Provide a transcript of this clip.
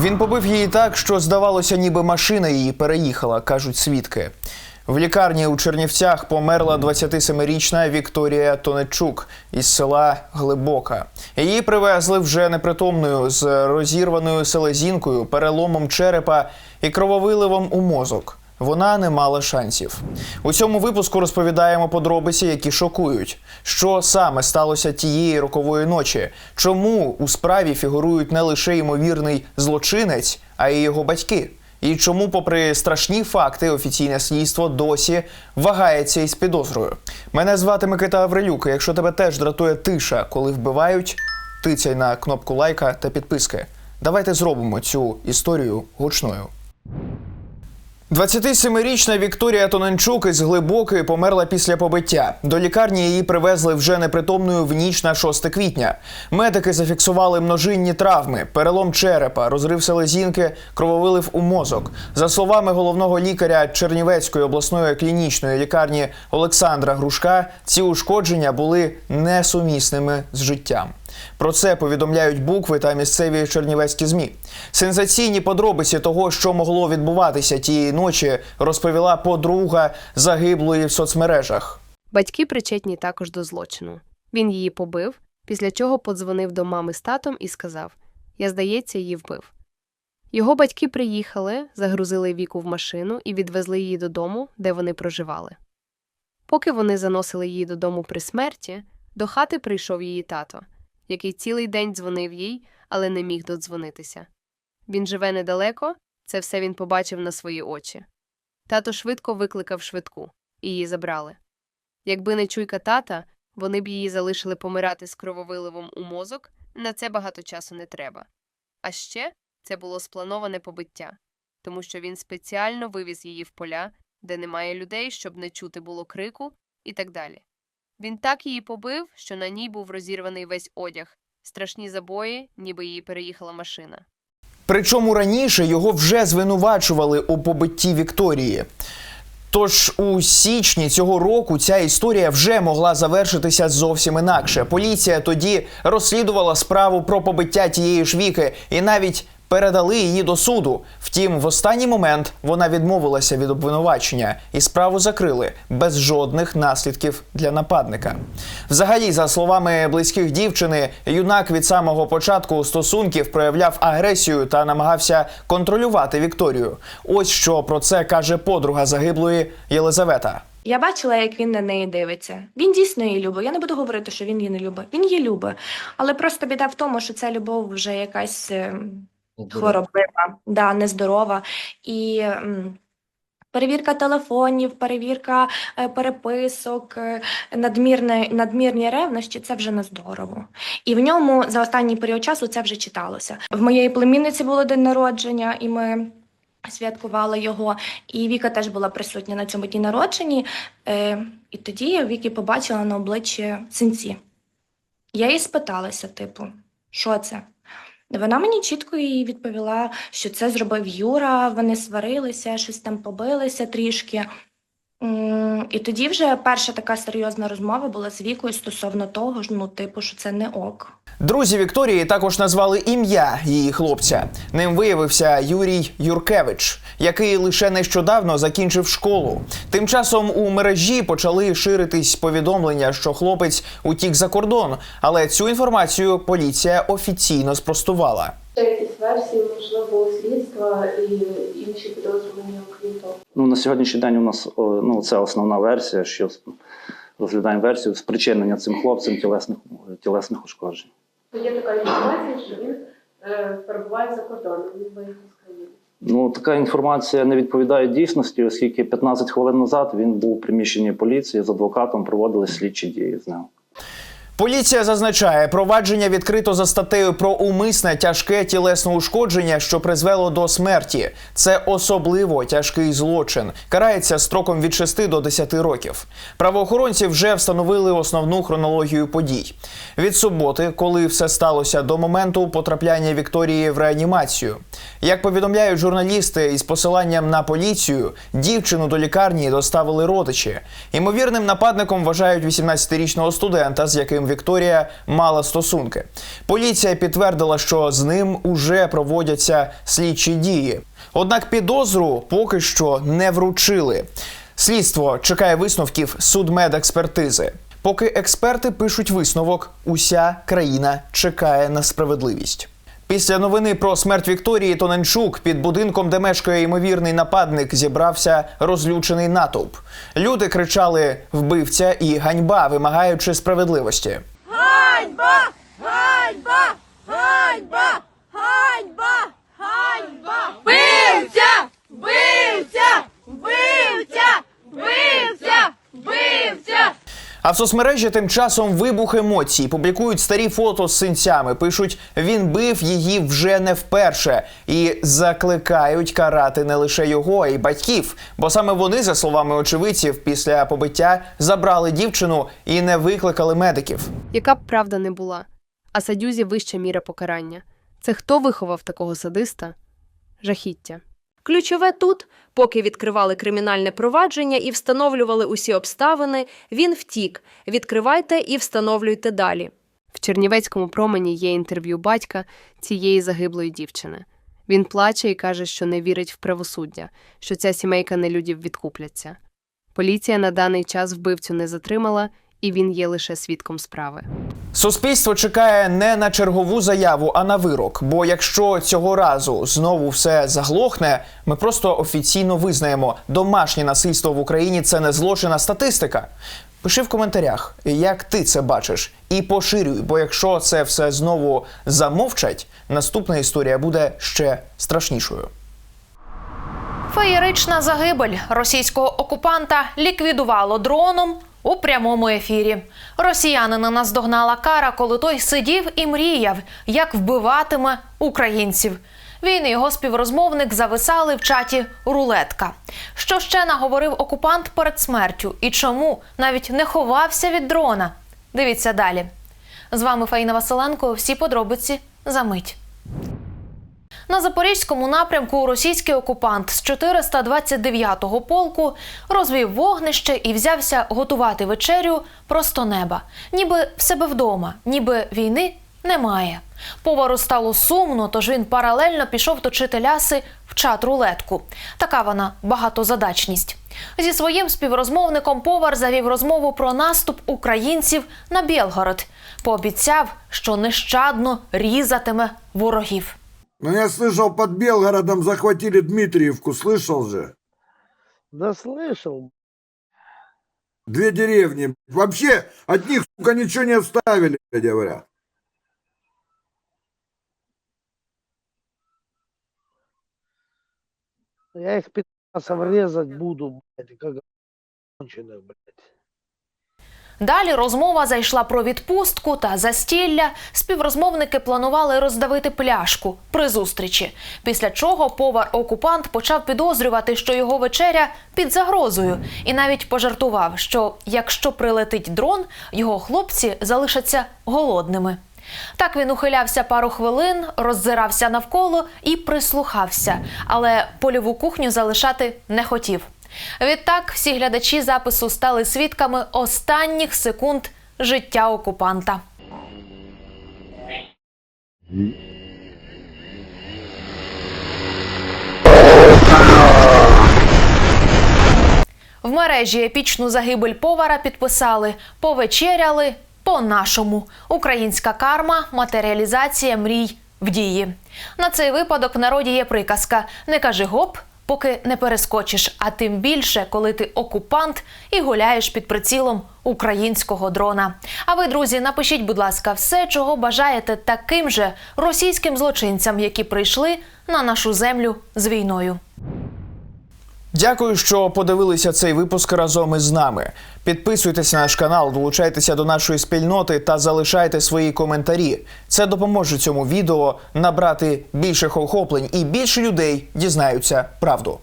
Він побив її так, що здавалося, ніби машина її переїхала, кажуть свідки. В лікарні у Чернівцях померла 27-річна Вікторія Тонечук із села Глибока. Її привезли вже непритомною з розірваною селезінкою, переломом черепа і крововиливом у мозок. Вона не мала шансів. У цьому випуску розповідаємо подробиці, які шокують. Що саме сталося тієї рокової ночі? Чому у справі фігурують не лише ймовірний злочинець, а й його батьки? І чому, попри страшні факти, офіційне слідство досі вагається із підозрою? Мене звати Микита Аврилюк. Якщо тебе теж дратує тиша, коли вбивають, тицяй на кнопку лайка та підписки. Давайте зробимо цю історію гучною. 27-річна Вікторія Тоненчук із глибокої померла після побиття. До лікарні її привезли вже непритомною в ніч на 6 квітня. Медики зафіксували множинні травми, перелом черепа, розрив селезінки, крововилив у мозок. За словами головного лікаря Чернівецької обласної клінічної лікарні Олександра Грушка, ці ушкодження були несумісними з життям. Про це повідомляють букви та місцеві чернівецькі змі. Сенсаційні подробиці того, що могло відбуватися тієї ночі, розповіла подруга загиблої в соцмережах. Батьки причетні також до злочину. Він її побив, після чого подзвонив до мами з татом і сказав: Я, здається, її вбив. Його батьки приїхали, загрузили віку в машину і відвезли її додому, де вони проживали. Поки вони заносили її додому при смерті, до хати прийшов її тато, який цілий день дзвонив їй, але не міг додзвонитися. Він живе недалеко, це все він побачив на свої очі. Тато швидко викликав швидку, і її забрали. Якби не чуйка тата, вони б її залишили помирати з крововиливом у мозок, на це багато часу не треба. А ще це було сплановане побиття, тому що він спеціально вивіз її в поля, де немає людей, щоб не чути було крику, і так далі. Він так її побив, що на ній був розірваний весь одяг, страшні забої, ніби її переїхала машина. Причому раніше його вже звинувачували у побитті Вікторії. Тож у січні цього року ця історія вже могла завершитися зовсім інакше. Поліція тоді розслідувала справу про побиття тієї ж віки і навіть передали її до суду. Втім, в останній момент вона відмовилася від обвинувачення і справу закрили без жодних наслідків для нападника. Взагалі, за словами близьких дівчини, юнак від самого початку стосунків проявляв агресію та намагався контролювати Вікторію. Ось що про це каже подруга загиблої Єлизавета. Я бачила, як він на неї дивиться. Він дійсно її любить. Я не буду говорити, що він її не любить. Він її любить. Але просто біда в тому, що ця любов вже якась е, хвороблива, да, нездорова. І перевірка телефонів, перевірка е, переписок, е, надмірне, надмірні ревнощі це вже нездорово. І в ньому за останній період часу це вже читалося. В моєї племінниці було день народження, і ми. Святкували його, і Віка теж була присутня на цьому дні народженні. Е, і тоді я Вікі побачила на обличчі синці. Я їй спиталася, типу, що це? Вона мені чітко їй відповіла, що це зробив Юра, вони сварилися, щось там побилися трішки. І тоді вже перша така серйозна розмова була з Вікою стосовно того, ж, ну, типу, що це не ок. Друзі Вікторії також назвали ім'я її хлопця. Ним виявився Юрій Юркевич, який лише нещодавно закінчив школу. Тим часом у мережі почали ширитись повідомлення, що хлопець утік за кордон, але цю інформацію поліція офіційно спростувала. Ще якісь версії, можливо, слідства і інші підозрювані, окрім того. Ну, на сьогоднішній день у нас ну, це основна версія, що розглядаємо версію спричинення цим хлопцям тілесних, тілесних ушкоджень. Є така інформація, що він е, перебуває за кордоном, він виїхав з країни. Ну, така інформація не відповідає дійсності, оскільки 15 хвилин назад він був у приміщенні поліції з адвокатом, проводили слідчі дії з ним. Поліція зазначає, провадження відкрито за статтею про умисне тяжке тілесне ушкодження, що призвело до смерті. Це особливо тяжкий злочин. Карається строком від 6 до 10 років. Правоохоронці вже встановили основну хронологію подій. Від суботи, коли все сталося до моменту потрапляння Вікторії в реанімацію. Як повідомляють журналісти із посиланням на поліцію, дівчину до лікарні доставили родичі. Ймовірним нападником вважають 18-річного студента, з яким Вікторія мала стосунки. Поліція підтвердила, що з ним уже проводяться слідчі дії. Однак підозру поки що не вручили. Слідство чекає висновків судмедекспертизи. Поки експерти пишуть висновок, уся країна чекає на справедливість. Після новини про смерть Вікторії Тоненчук під будинком, де мешкає ймовірний нападник, зібрався розлючений натовп. Люди кричали вбивця і ганьба, вимагаючи справедливості. Вбивця! Вбивця! Вбивця! Вбивця! Вбивця! А в соцмережі тим часом вибух емоцій. Публікують старі фото з синцями. Пишуть, він бив її вже не вперше і закликають карати не лише його, а й батьків. Бо саме вони, за словами очевидців, після побиття забрали дівчину і не викликали медиків. Яка б правда не була, а садюзі вища міра покарання. Це хто виховав такого садиста? Жахіття. Ключове тут, поки відкривали кримінальне провадження і встановлювали усі обставини, він втік. Відкривайте і встановлюйте далі. В Чернівецькому промені є інтерв'ю батька цієї загиблої дівчини. Він плаче і каже, що не вірить в правосуддя, що ця сімейка нелюдів відкупляться. Поліція на даний час вбивцю не затримала, і він є лише свідком справи. Суспільство чекає не на чергову заяву, а на вирок. Бо якщо цього разу знову все заглохне, ми просто офіційно визнаємо, домашнє насильство в Україні це не злочин, а статистика. Пиши в коментарях, як ти це бачиш, і поширюй, бо якщо це все знову замовчать, наступна історія буде ще страшнішою. Феєрична загибель російського окупанта ліквідувало дроном у прямому ефірі. Росіянина наздогнала кара, коли той сидів і мріяв, як вбиватиме українців. Він і його співрозмовник зависали в чаті рулетка. Що ще наговорив окупант перед смертю і чому навіть не ховався від дрона? Дивіться далі. З вами Фаїна Василенко. Всі подробиці за мить. На запорізькому напрямку російський окупант з 429-го полку розвів вогнище і взявся готувати вечерю просто неба, ніби в себе вдома, ніби війни немає. Повару стало сумно, тож він паралельно пішов точити ляси в чат рулетку. Така вона багатозадачність. Зі своїм співрозмовником повар завів розмову про наступ українців на Білгород. Пообіцяв, що нещадно різатиме ворогів. Ну, я слышал, под Белгородом захватили Дмитриевку, слышал же? Да слышал. Две деревни. Вообще, от них, сука, ничего не оставили, говорят. Я их пи***цев резать буду, блядь, как конченых, блядь. Далі розмова зайшла про відпустку та застілля. Співрозмовники планували роздавити пляшку при зустрічі. Після чого повар-окупант почав підозрювати, що його вечеря під загрозою, і навіть пожартував, що якщо прилетить дрон, його хлопці залишаться голодними. Так він ухилявся пару хвилин, роззирався навколо і прислухався, але польову кухню залишати не хотів. Відтак всі глядачі запису стали свідками останніх секунд життя окупанта. В мережі епічну загибель повара підписали повечеряли по-нашому. Українська карма, матеріалізація мрій в дії. На цей випадок в народі є приказка: не кажи гоп, поки не перескочиш, а тим більше, коли ти окупант і гуляєш під прицілом українського дрона. А ви, друзі, напишіть, будь ласка, все, чого бажаєте таким же російським злочинцям, які прийшли на нашу землю з війною. Дякую, що подивилися цей випуск разом із нами. Підписуйтесь на наш канал, долучайтеся до нашої спільноти та залишайте свої коментарі. Це допоможе цьому відео набрати більших охоплень і більше людей дізнаються правду.